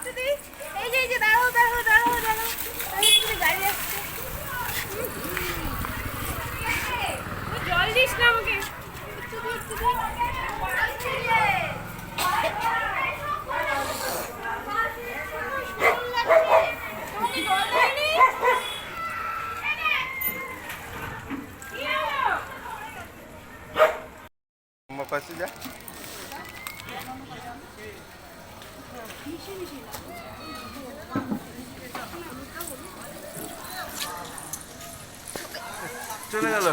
একটু দিই এই যে এই যে, দাঁড়াও দাঁড়াও দাঁড়াও দাঁড়াও। এই একটু গাড়ি আসছে। ওই জল দিস না আমাকে। একটু দিই একটু আমার পাশে যা। চলে গেল।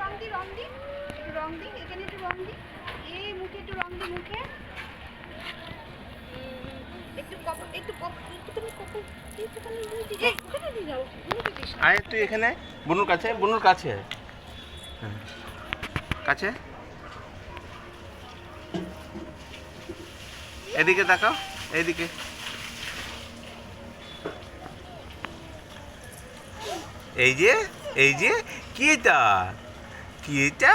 রং দি রং দি রং দি এখানে একটু রং দি এই মুখে একটু রং দি মুখে। আয় তুই এখানে বনুর কাছে বনুর কাছে। হ্যাঁ। কাছে? এদিকে তাকাও এইদিকে। এই যে এই যে কি এটা? কি এটা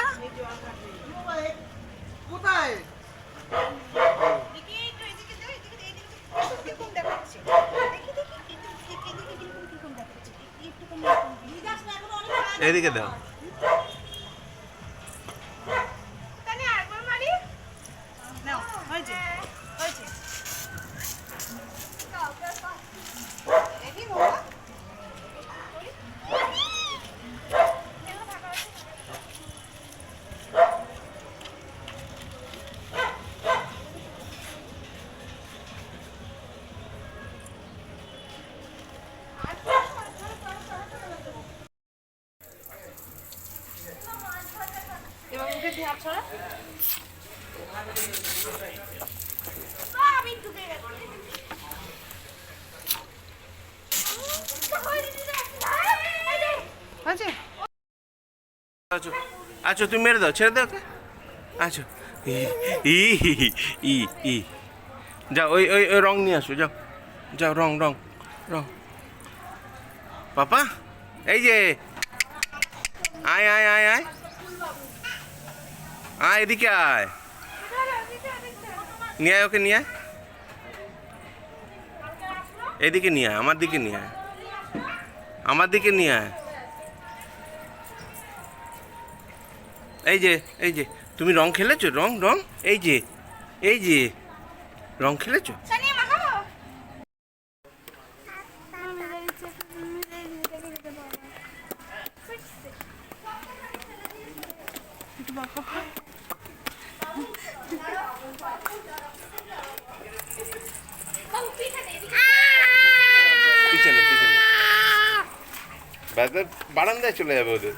দেখি একটু এদিকে দাও এদিকে দাও, এদিকে দাও। একটু কীরকম দেখাচ্ছে দেখি দেখি একটু এদিকে এদিকে কীরকম কীরকম দেখাচ্ছে একটুখানি এরকম দিয়ে দাও। এদিকে দাও। এবার হাত ছড়া আমি ডুবে গেছি। আচ্ছা। আচ্ছা তুমি মেরে দাও ছেড়ে দাও। আচ্ছা। ই ই ই ই। যাও ওই ওই ওই রং নিয়ে আসো যাও। যাও রং রং রং। পাপা এই যে। আয় আয় আয় আয়। আয়, এদিকে আয়। নিয়ে আয় ওকে, নিয়ে আয়। এদিকে নিয়ে আয়, আমার দিকে নিয়ে আয়। আমার দিকে নিয়ে আয়। এই যে এই যে, তুমি রং খেলেছো? রং রং, এই যে এই যে, রং খেলেছো? সানিয়া মাখাবো பதர் பணம் தான் சொல்ல போகுது